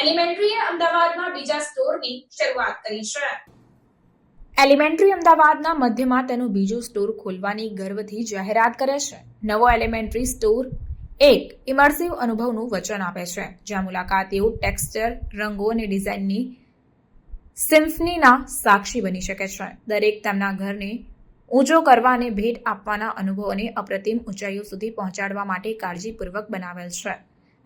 એલિમેન્ટરીએ અમદાવાદમાં બીજા સ્ટોરની શરૂઆત કરી છે એલિમેન્ટરી અમદાવાદના મધ્યમાં તેનું બીજું સ્ટોર ખોલવાની ગર્વથી જાહેરાત કરે છે નવો એલિમેન્ટરી સ્ટોર એક ઇમર્સિવ અનુભવનું વચન આપે છે જ્યાં મુલાકાતીઓ ટેક્સચર રંગો અને ડિઝાઇનની સિમ્ફનીના સાક્ષી બની શકે છે દરેક તેમના ઘરને ઊંચો કરવા અને ભેટ આપવાના અનુભવોને અપ્રતિમ ઊંચાઈઓ સુધી પહોંચાડવા માટે કાળજીપૂર્વક બનાવેલ છે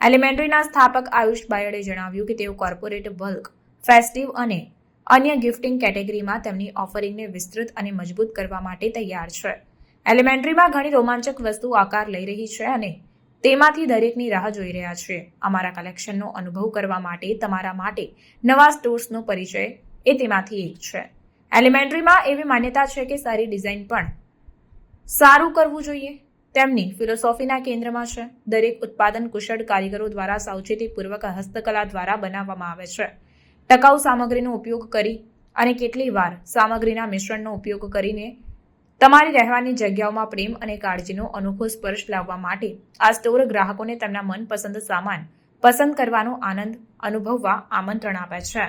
એલિમેન્ટરીના સ્થાપક આયુષ બાયડે જણાવ્યું કે તેઓ કોર્પોરેટ બલ્ક ફેસ્ટિવ અને અન્ય ગિફ્ટિંગ કેટેગરીમાં તેમની ઓફરિંગને વિસ્તૃત અને મજબૂત કરવા માટે તૈયાર છે એલિમેન્ટરીમાં ઘણી રોમાંચક વસ્તુ આકાર લઈ રહી છે અને તેમાંથી દરેકની રાહ જોઈ રહ્યા છે અમારા કલેક્શનનો અનુભવ કરવા માટે તમારા માટે નવા સ્ટોર્સનો પરિચય એ તેમાંથી એક છે એલિમેન્ટરીમાં એવી માન્યતા છે કે સારી ડિઝાઇન પણ સારું કરવું જોઈએ તેમની ફિલોસોફીના કેન્દ્રમાં છે દરેક ઉત્પાદન કુશળ કારીગરો દ્વારા સાવચેતીપૂર્વક હસ્તકલા દ્વારા બનાવવામાં આવે છે ટકાઉ સામગ્રીનો ઉપયોગ કરી અને કેટલી વાર સામગ્રીના મિશ્રણનો ઉપયોગ કરીને તમારી રહેવાની જગ્યાઓમાં પ્રેમ અને કાળજીનો અનોખો સ્પર્શ લાવવા માટે આ સ્ટોર ગ્રાહકોને તેમના મનપસંદ સામાન પસંદ કરવાનો આનંદ અનુભવવા આમંત્રણ આપે છે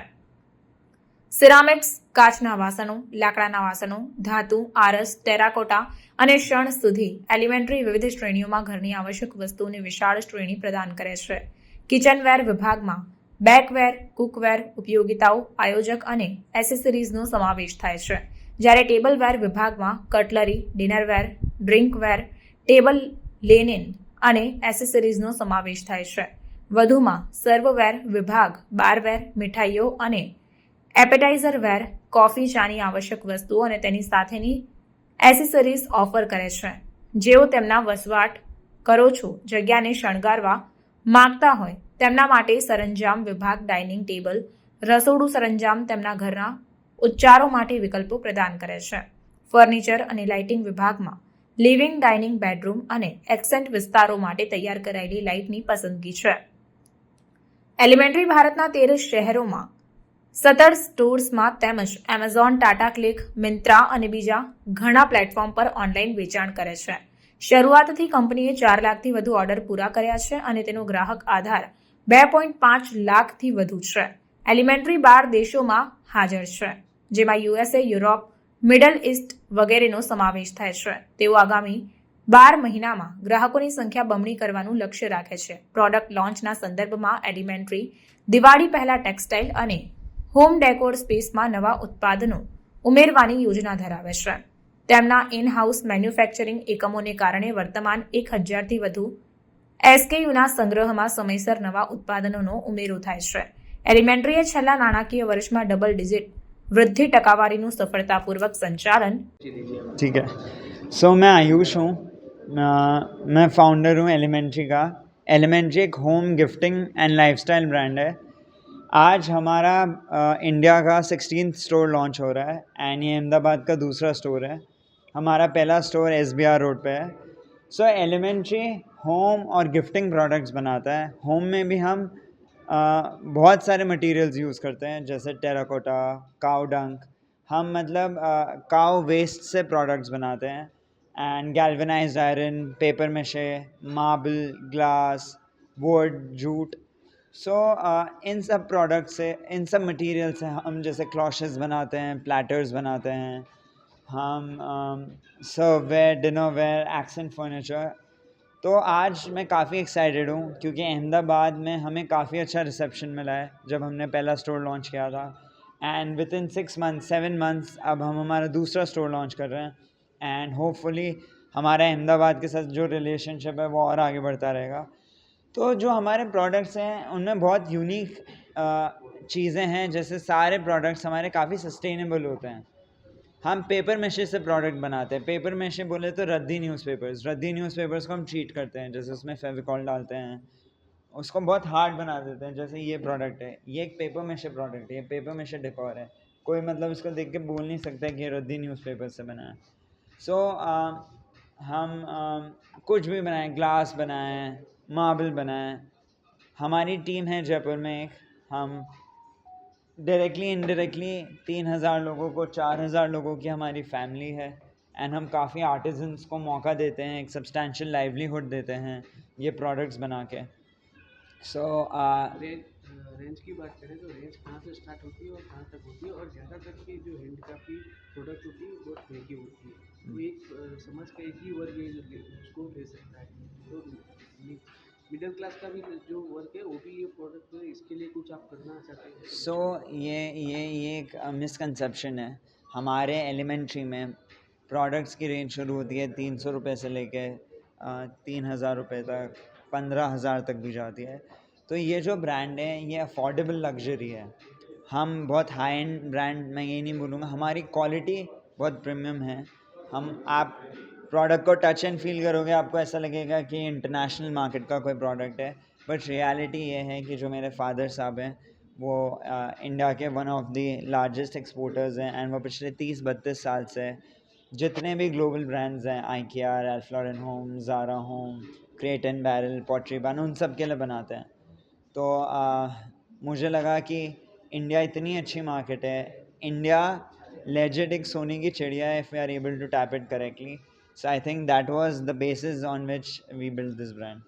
સિરામિક્સ કાચના વાસણો લાકડાના વાસણો ધાતુ આરસ ટેરાકોટા અને શણ સુધી એલિમેન્ટરી વિવિધ શ્રેણીઓમાં ઘરની આવશ્યક વસ્તુઓની વિશાળ શ્રેણી પ્રદાન કરે છે કિચનવેર વિભાગમાં બેકવેર કુકવેર ઉપયોગિતાઓ આયોજક અને એસેસરીઝનો સમાવેશ થાય છે જ્યારે ટેબલવેર વિભાગમાં cutlery dinnerware drinkware table linen અને એસેસરીઝનો સમાવેશ થાય છે વધુમાં સર્વવેર વિભાગ બારવેર મીઠાઈઓ અને એપેટાઇઝર વેર કોફી ચાની આવશ્યક વસ્તુઓ અને તેની સાથેની એસેસરીઝ ઓફર કરે છે જેઓ તેમના વસવાટ કરો છો જગ્યાને શણગારવા માગતા હોય તેમના માટે સરંજામ વિભાગ ડાઇનિંગ ટેબલ રસોડું સરંજામ તેમના ઘરના ઉચ્ચારો માટે વિકલ્પો પ્રદાન કરે છે ફર્નિચર અને લાઇટિંગ વિભાગમાં લિવિંગ ડાઇનિંગ બેડરૂમ અને એક્સેન્ટ વિસ્તારો માટે તૈયાર કરાયેલી લાઇટની પસંદગી છે એલિમેન્ટરી ભારતના તેર શહેરોમાં સતર સ્ટોર્સમાં તેમજ એમેઝોન ટાટા ક્લિક મિન્ત્રા અને બીજા ઘણા પ્લેટફોર્મ પર ઓનલાઈન વેચાણ કરે છે શરૂઆતથી કંપનીએ ચાર લાખથી વધુ ઓર્ડર પૂરા કર્યા છે અને તેનો ગ્રાહક આધાર બે પોઈન્ટ પાંચ લાખથી વધુ છે એલિમેન્ટરી બાર દેશોમાં હાજર છે જેમાં યુએસએ યુરોપ મિડલ ઇસ્ટ વગેરેનો સમાવેશ થાય છે તેઓ આગામી બાર મહિનામાં ગ્રાહકોની સંખ્યા બમણી કરવાનું લક્ષ્ય રાખે છે પ્રોડક્ટ લોન્ચના સંદર્ભમાં એલિમેન્ટરી દિવાળી પહેલા ટેક્સટાઇલ અને હોમ ડેકોર સ્પેસમાં નવા ઉત્પાદનો ઉમેરવાની યોજના ધરાવે છે તેમના ઇનહાઉસ મેન્યુફેક્ચરિંગ એકમોને કારણે વર્તમાન એક હજારથી વધુ એસકેયુના સંગ્રહમાં સમયસર નવા ઉત્પાદનોનો ઉમેરો થાય છે એલિમેન્ટરીએ છેલ્લા નાણાકીય વર્ષમાં ડબલ ડિઝિટ વૃદ્ધિ ટકાવારીનું સફળતાપૂર્વક સંચાલન ઠીક है सो मैं आयुष हूँ मैं फाउंडर हूँ एलिमेंट्री का एलिमेंट्री एक home gifting and lifestyle brand है आज हमारा आ, इंडिया का सिक्सटीन स्टोर लॉन्च हो रहा है एंड ये अहमदाबाद का दूसरा स्टोर है हमारा पहला store S B R road पे है सो एलिमेंट्री होम और गिफ्टिंग प्रोडक्ट्स बनाता है होम में भी हम आ, बहुत सारे मटेरियल्स यूज़ करते हैं जैसे टेराकोटा काव डंक हम मतलब काव वेस्ट से प्रोडक्ट्स बनाते हैं and galvanised iron paper mache marble glass wood jute so so, uh, इन सब प्रोडक्ट से इन सब मटेरियल से हम जैसे क्लॉशेस बनाते हैं प्लेटर्स बनाते हैं हम सर्ववेयर डिनोवेयर एक्सेंट फर्नीचर तो आज मैं काफ़ी एक्साइटेड हूँ क्योंकि अहमदाबाद में हमें काफ़ी अच्छा रिसेप्शन मिला है जब हमने पहला स्टोर लॉन्च किया था and with in six month seven months अब हम हमारा दूसरा स्टोर लॉन्च कर रहे हैं एंड होपफुली हमारा अहमदाबाद के साथ जो रिलेशनशिप है वो और आगे बढ़ता रहेगा तो जो हमारे प्रोडक्ट्स हैं उनमें बहुत यूनिक चीज़ें हैं जैसे सारे प्रोडक्ट्स हमारे काफ़ी सस्टेनेबल होते हैं हम पेपर मशे से प्रोडक्ट बनाते हैं पेपर मैशे बोले तो रद्दी न्यूज़पेपर्स रद्दी न्यूज़पेपर्स को हम ट्रीट करते हैं जैसे उसमें फेविकॉल डालते हैं उसको बहुत हार्ड बना देते हैं जैसे ये प्रोडक्ट है ये एक पेपर मैशे प्रोडक्ट है ये पेपर मैशे डेकोर है कोई मतलब इसको देख के बोल नहीं सकता कि ये रद्दी न्यूज़पेपर से बना है सो so, uh, हम uh, कुछ भी बनाएं ग्लास बनाएं मार्बल बनाया हमारी टीम है जयपुर में एक हम डायरेक्टली इनडायरेक्टली तीन हज़ार लोगों को चार हज़ार लोगों की हमारी फैमिली है एंड हम काफ़ी आर्टिजन्स को मौका देते हैं एक सब्सटैंशल लाइवलीहुड देते हैं ये प्रोडक्ट्स बना के सो so, uh, रेंज की बात करें तो रेंज कहाँ से स्टार्ट होती है और कहाँ तक होती है और ज़्यादातर की जो हैंड की प्रोडक्ट होती है वो महंगी होती है तो एक समझ का एक ही वर्ग उसको ले सकता है तो मिडिल क्लास का भी जो है वो भी ये प्रोडक्ट है इसके लिए कुछ आप करना चाहते हैं सो ये ये ये एक मिसकनसेप्शन है हमारे एलिमेंट्री में प्रोडक्ट्स की रेंज शुरू होती है तीन सौ रुपये से लेके तीन हज़ार रुपये तक पंद्रह हज़ार तक भी जाती है तो ये जो ब्रांड है ये अफोर्डेबल लग्जरी है हम बहुत हाई एंड ब्रांड मैं ये नहीं बोलूँगा हमारी क्वालिटी बहुत प्रीमियम है हम आप प्रोडक्ट को टच एंड फील करोगे आपको ऐसा लगेगा कि इंटरनेशनल मार्केट का कोई प्रोडक्ट है बट रियलिटी ये है कि जो मेरे फादर साहब हैं वो इंडिया के one of the largest exporters हैं एंड वो पिछले तीस बत्तीस साल से जितने भी ग्लोबल ब्रांड्स हैं Ikea Ralph Lauren home Zara home Crate and Barrel Pottery Barn उन सब के लिए बनाते हैं तो आ, मुझे लगा कि इंडिया इतनी अच्छी मार्केट है इंडिया लेजेड एक सोने की चिड़िया है if we are able to tap it correctly so i think that was the basis on which we built this brand